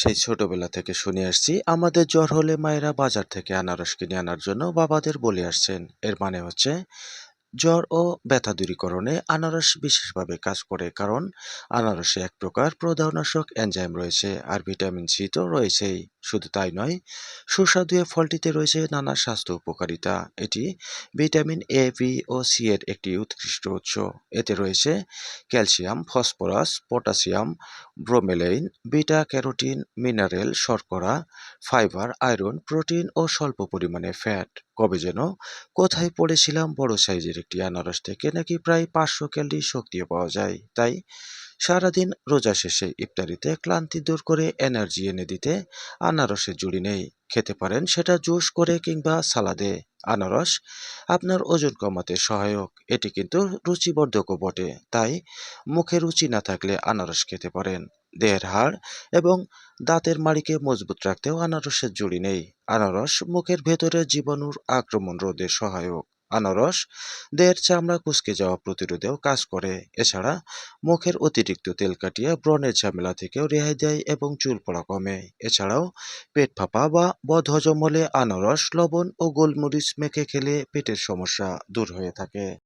সেই ছোটবেলা থেকে শুনে আসছি, আমাদের জ্বর হলে মায়েরা বাজার থেকে আনারস কিনে আনার জন্য বাবাদের বলে আসছেন। এর মানে হচ্ছে, জ্বর ও ব্যথা দূরীকরণে আনারস বিশেষভাবে কাজ করে কারণ আনারসে এক প্রকার প্রধানাশক এনজাইম রয়েছে আর ভিটামিন সি তো রয়েছেই। শুধু তাই নয়, সুস্বাদু এ ফলটিতে রয়েছে নানা স্বাস্থ্য উপকারিতা। এটি ভিটামিন এ বি ও সি এর একটি উৎকৃষ্ট উৎস। এতে রয়েছে calcium, phosphorus, potassium, bromelain, beta, carotene, mineral, শর্করা, ফাইবার, আয়রন, প্রোটিন ও স্বল্প পরিমাণে ফ্যাট। কবে যেন কোথায় পড়েছিলাম বড় সাইজের একটি আনারস থেকে নাকি প্রায় পাঁচশো ক্যালরি শক্তিও পাওয়া যায়। তাই সারাদিন রোজা শেষে ইফতারিতে ক্লান্তি দূর করে এনার্জি এনে দিতে আনারসের জুড়ি নেই। খেতে পারেন সেটা জুস করে কিংবা সালাদে। আনারস আপনার ওজন কমাতে সহায়ক। এটি কিন্তু রুচিবর্ধকও বটে। তাই মুখে রুচি না থাকলে আনারস খেতে পারেন। দেহের হাড় এবং দাঁতের মাড়িকে মজবুত রাখতেও আনারসের জুড়ি নেই। আনারস মুখের ভেতরে জীবাণুর আক্রমণ রোধে সহায়ক। আনারস দেহের চামড়া কুচকে যাওয়া প্রতিরোধেও কাজ করে। এছাড়া মুখের অতিরিক্ত তেল কাটিয়ে ব্রণের ঝামেলা থেকেও রেহাই দেয় এবং চুল পড়া কমে। এছাড়াও পেট ফাঁপা বা বদহজম হলে আনারস, লবণ ও গোলমরিচ মেখে খেলে পেটের সমস্যা দূর হয়ে থাকে।